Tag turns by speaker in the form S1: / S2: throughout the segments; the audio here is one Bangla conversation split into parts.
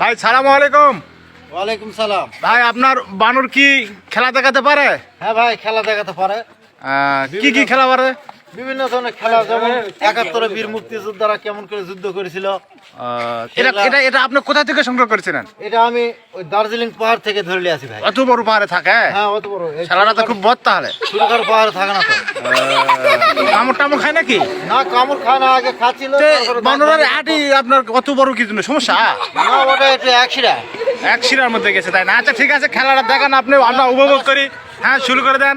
S1: ভাই সালাম আলাইকুম।
S2: ওয়ালাইকুম সালাম।
S1: ভাই আপনার বানর কি খেলা দেখাতে পারে?
S2: হ্যাঁ ভাই খেলা দেখাতে পারে।
S1: কি কি খেলা পারে?
S2: বিভিন্ন ধরনের খেলা যেমন একাত্তরে বীর মুক্তিযোদ্ধারা কেমন করে যুদ্ধ করেছিল।
S1: এটা এটা এটা আপনি কোথা থেকে সংগ্রহ করেছিলেন?
S2: এটা আমি ওই দার্জিলিং পাহাড় থেকে ধরে নিয়ে আসি ভাই।
S1: অত বড় পাহাড়ে থাকে
S2: হ্যাঁ? অত বড়। এই
S1: খেলাটা তো খুব বদ তাহলে।
S2: সুরকার পাহাড়ে থাকে না তো।
S1: কামড় টামড় খায় নাকি?
S2: না কামড় খায় না আগে খাচ্ছিল
S1: বানরের আটি আপনার কত বড় কি জন্য? সমস্যা?
S2: না ওটা একটু একশিরা
S1: এক শিরার মধ্যে গেছে তাই না? আচ্ছা ঠিক আছে খেলাটা দেখান আপনি আমরা উপভোগ করি। হ্যাঁ শুরু করে দেন।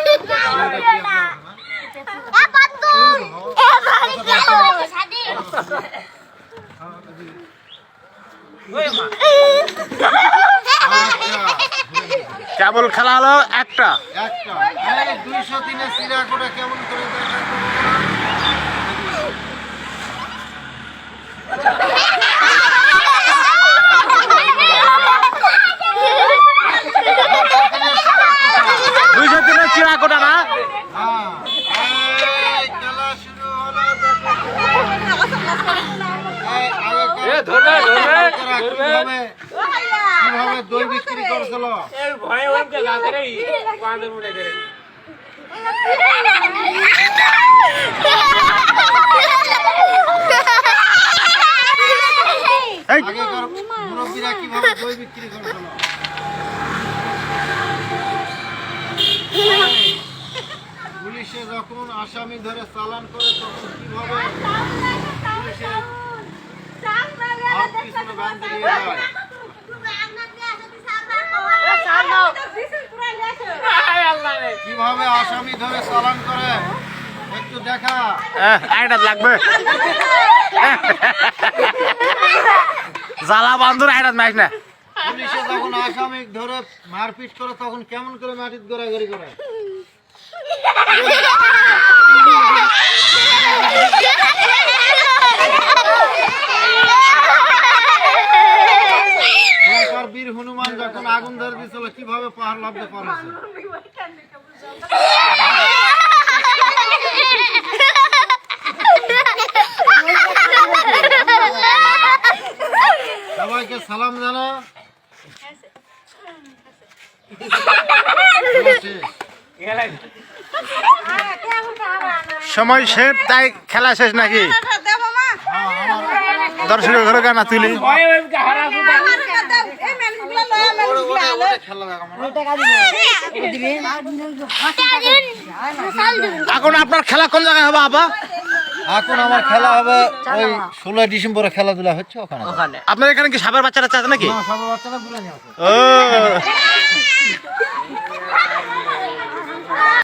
S1: কেবল খেলা হলো একটা।
S2: একটা। দুইশো তিনে সিরা করে কেমন করে দেখায়?
S1: দুইশো তিনের চিরা কোটা না
S2: হ্যাঁ। এই খেলা শুরু হলো দেখো। এই আগেকার লোকেরা কীভাবে কীভাবে দই বিক্রি করছিল
S1: এই
S2: আগেকার মুরব্বীরা কীভাবে দই বিক্রি করছিল পুলিশে যখন আসামি ধরে চালান করে তখন কীভাবে পুলিশের হাত পিছনে বাঁধতে নিয়ে যায়? কীভাবে আসামি ধরে চালান করে? একটু দেখা।
S1: আহ, লাগবে। জ্বালা বান্ধুর আরেকটা মাইক না।
S2: পুলিশে যখন আসামি ধরে মারপিট করে তখন কেমন করে মাটির গোড়াগড়ি করে? বীর হনুমান যখন আগুন ধরে দিয়েছিল কীভাবে পাহাড় লাভতে পারেছে সবাইকে সালাম জানা
S1: সময় শেষ তাই খেলা শেষ নাকি? দর্শকের ঘরে গানা তুলি
S2: খেলা
S1: এখন আপনার খেলা কোন জায়গায় হবে আবা
S2: এখন আমার খেলা হবে ওই ষোলোই ডিসেম্বরে খেলাধুলা হচ্ছে ওখানে।
S1: আপনার এখানে কি সাপের বাচ্চারা চাচ্ছে নাকি?
S2: না, বাচ্চারা ঘুরে নিয়ে